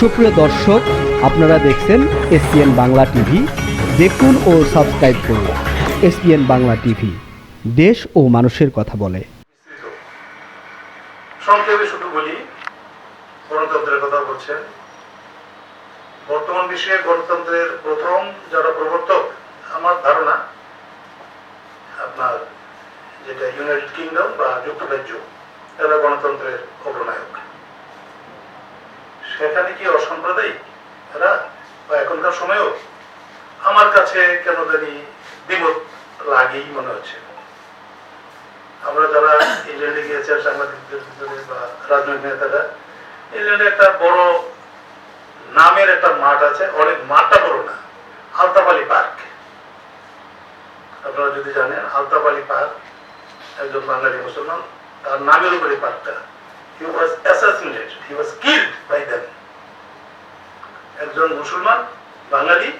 সুপ্রিয় দর্শক, আপনারা দেখছেন এসপিএন বাংলা টিভি। দেখুন ও সাবস্ক্রাইব করুন এসপিএন বাংলা টিভি। দেশ ও মানুষের কথা বলে। সংক্ষেপে শুধু বলি, গণতন্ত্রের কথা বলছেন। বর্তমান বিশ্বে গণতন্ত্রের প্রথম যারা প্রবর্তক, আমার ধারণা, আপনার যেটা ইউনাইটেড কিংডম বা যুক্তরাজ্য এরা গণতন্ত্রের অগ্রনায়ক। সেখানে কি অসাম্প্রদায়িক এরা বা এখনকার সময়েও আমার কাছে কেন জানি বিমত লাগেই মনে হচ্ছে। আমরা যারা ইংল্যান্ডে গিয়েছেন সাংবাদিকদের ভিতরে বা রাজনৈতিক নেতারা, ইংল্যান্ডে একটা বড় নামের একটা মাঠ আছে, অনেক মাঠটা বড় না, আলতাপালি পার্ক। আপনারা যদি জানেন, আলতাপালি পার্ক, একজন বাঙালি মুসলমান, তার নামের উপরে পার্কটা he was assassinated he was killed by them একজন মুসলমান, বাঙালি,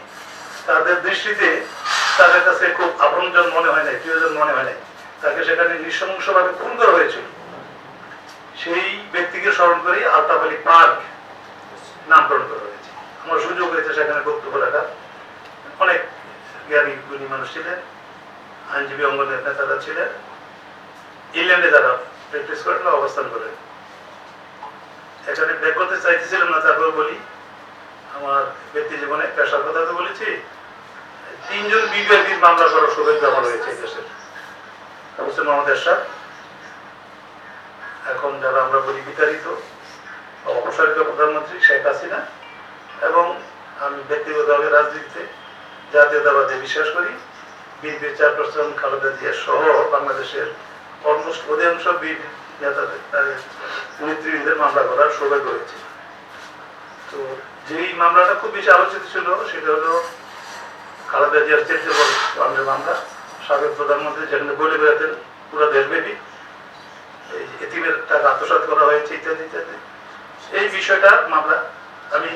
তাদের দৃষ্টিতে তাদের কাছে খুব আপনজন মনে হয় নাই, প্রিয়জন মনে হয় নাই। তাকে সেখানে নৃশংসভাবে খুন করা হয়েছিল। সেই ব্যক্তিকে স্মরণ করে আলতাফ আলী পার্ক নামকরণ করা হয়েছে। আমার সুযোগ হয়েছে সেখানে বক্তব্য রাখা অনেক জ্ঞানী, গুণী মানুষ ছিলেন, আইনজীবী অঙ্গনের নেতারা ছিলেন। ইংল্যান্ডে যারা প্র্যাকটিস করেন বা অবস্থান করেন। এখানে ব্যাক করতে চাইতেছিলাম না তারপরে বলি। আমার ব্যক্তি জীবনে পেশার কথা তো বলেছি। তিনজন বিবিআইপির মামলা করার সৌভাগ্য আমার হয়েছে দেশের। হোসেন মোহাম্মদ এরশাদ। এখন যারা আমরা বলি বিতাড়িত বা অপসারিত প্রধানমন্ত্রী শেখ হাসিনা। এবং আমি ব্যক্তিগতভাবে রাজনীতিতে জাতীয়তাবাদে বিশ্বাস করি। বিএনপির চেয়ারপারসন খালেদা জিয়া সহ বাংলাদেশের অলমোস্ট অধিকাংশ বিএনপি নেতাদের, তাদের নেতৃবৃন্দের মামলা করার তো যেই মামলাটা খুব বেশি আলোচিত ছিল, সেটা হলো খালেদা জিয়ার মামলা। সাবেক প্রধানমন্ত্রী যেখানে বলে বেড়াতেন, পুরো দেশব্যাপী এতিমের টাকা আত্মসাৎ করা হয়েছে, ইত্যাদি ইত্যাদি। এই বিষয়টা মামলা, আমি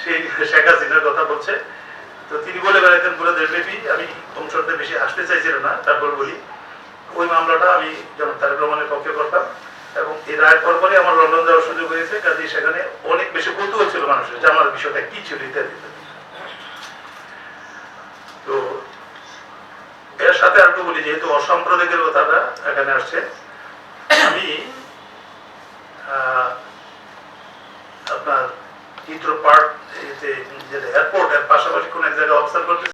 সেই শেখ হাসিনার কথা বলছে। তো তিনি বলে বেড়াতেন, পুরো দেশব্যাপী, আমি সংসদে বেশি আসতে চাইছিলাম না, তারপর বলি ওই মামলাটা আমি তারেক রহমানের পক্ষে করতাম এবং এই রায়ের পর পরে আমার লন্ডন যাওয়ার সুযোগ হয়েছে কাজে সেখানে অনেক বেশি কৌতূহল ছিল মানুষের যে আমার বিষয়টা কি ছিল ইত্যাদি। তো এর সাথে আর একটু বলি, যেহেতু অসাম্প্রদায়িকের কথাটা এখানে আসছে, আমি আপনার হিথ্রো পার্ক যেটা এয়ারপোর্ট পাশাপাশি কোন এক জায়গায় অবস্থান করতে